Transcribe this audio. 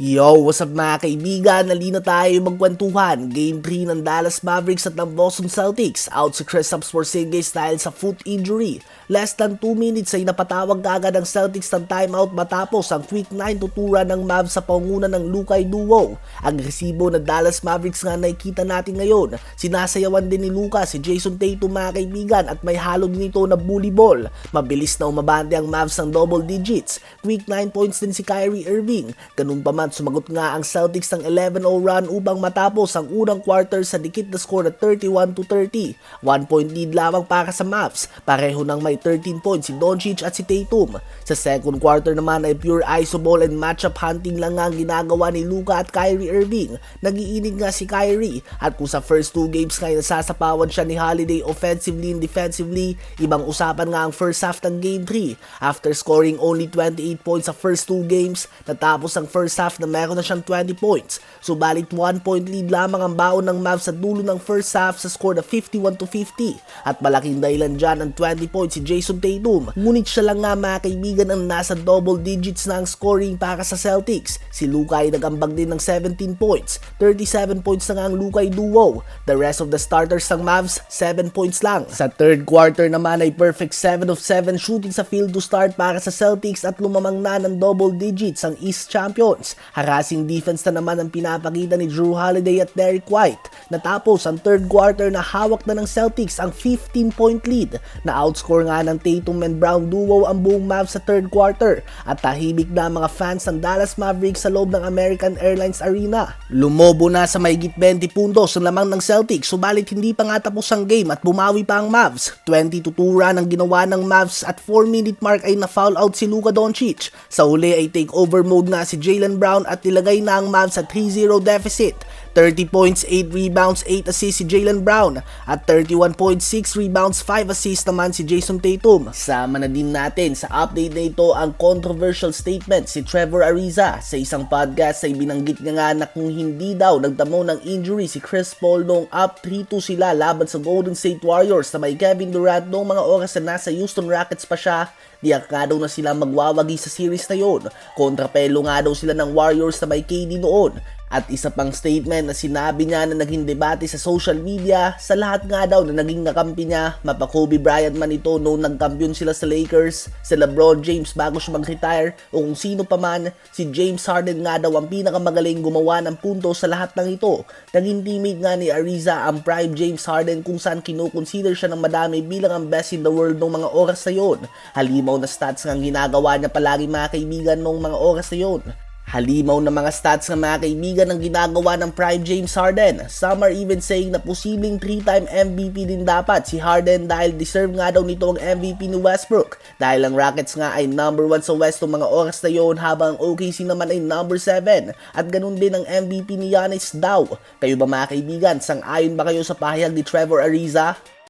Yo, what's up mga kaibigan? Nalina tayo magkwentuhan. Game 3 ng Dallas Mavericks at ng Boston Celtics. Out si Kristaps Porzingis dahil sa foot injury. Less than 2 minutes ay napatawag agad ang Celtics ng timeout matapos ang quick 9 tuturan ng Mavs sa panguna ng Lukay Duo. Agresibo na Dallas Mavericks nga nakikita natin ngayon. Sinasayawan din ni Luka si Jason Tatum mga kaibigan at may halo din ito na bully ball. Mabilis na umabante ang Mavs ng double digits. Quick 9 points din si Kyrie Irving. Ganun pa man sumagot nga ang Celtics ng 11-0 run upang matapos ang unang quarter sa dikit na score na 31 to 30. 1 point lead lamang para sa Mavs. Pareho nang may 13 points si Doncic at si Tatum. Sa second quarter naman ay pure iso ball and matchup hunting lang nga ang ginagawa ni Luka at Kyrie Irving. Nagiinig nga si Kyrie at kung sa first two games nga ay nasasapawan siya ni Holiday offensively and defensively, ibang usapan nga ang first half ng game 3. After scoring only 28 points sa first two games, natapos ang first half na meron na siyang 20 points. Subalit 1 point lead lamang ang baon ng Mavs sa dulo ng first half sa score na 51 to 50 at malaking dahilan dyan ang 20 points si Jason Tatum. Ngunit siya lang nga mga kaibigan ang nasa double digits na ang scoring para sa Celtics. Si Luka ay nagambag din ng 17 points. 37 points na nga ang Lukay duo. The rest of the starters ng Mavs, 7 points lang. Sa third quarter naman ay perfect 7 of 7 shooting sa field to start para sa Celtics at lumamang na ng double digits ang East Champions. Harassing defense na naman ang pinapakita ni Drew Holiday at Derek White. Natapos ang third quarter na hawak na ng Celtics ang 15 point lead na outscore nga ng Tatum and Brown duo ang buong Mavs sa third quarter at tahimik na mga fans ng Dallas Mavericks sa loob ng American Airlines Arena. Lumobo na sa mahigit 20 puntos ang lamang ng Celtics subalit hindi pa nga tapos ang game at bumawi pa ang Mavs. 20 to 2 run ang ginawa ng Mavs at 4 minute mark ay na-foul out si Luka Doncic. Sa uli ay take over mode na si Jalen Brown at nilagay na ang Mavs sa 3-0 deficit. 30 points, 8 rebounds, 8 assists si Jalen Brown at 31.6 rebounds, 5 assists naman si Jason Tatum. Sama na din natin sa update na ito ang controversial statement si Trevor Ariza sa isang podcast ay binanggit niya nga na kung hindi daw nagdamo ng injury si Chris Paul noong up 3-2 sila laban sa Golden State Warriors na may Kevin Durant noong mga oras na nasa Houston Rockets pa siya di nga daw na sila magwawagi sa series na yon. Kontrapelo nga daw sila ng Warriors na may KD noon. At isa pang statement na sinabi niya na naging debate sa social media, sa lahat nga daw na naging nakampi niya, mapa Kobe Bryant man ito noong nagkampiyon sila sa Lakers, si LeBron James bago siya mag-retire, o kung sino pa man, si James Harden nga daw ang pinakamagaling gumawa ng punto sa lahat ng ito. Naging teammate nga ni Ariza ang prime James Harden kung saan kinukonsider siya ng madami bilang ang best in the world noong mga oras na yon. Halimaw na stats nga ginagawa niya palagi mga kaibigan noong mga oras na yon. Halimaw na mga stats ng mga kaibigan ng ginagawa ng Prime James Harden. Some are even saying na posibleng 3-time MVP din dapat si Harden dahil deserve nga daw nito ang MVP ni Westbrook. Dahil ang Rockets nga ay number 1 sa West ng mga oras na yon habang ang OKC naman ay number 7. At ganun din ang MVP ni Giannis daw. Kayo ba mga kaibigan, sang-ayon ba kayo sa pahayag ni Trevor Ariza?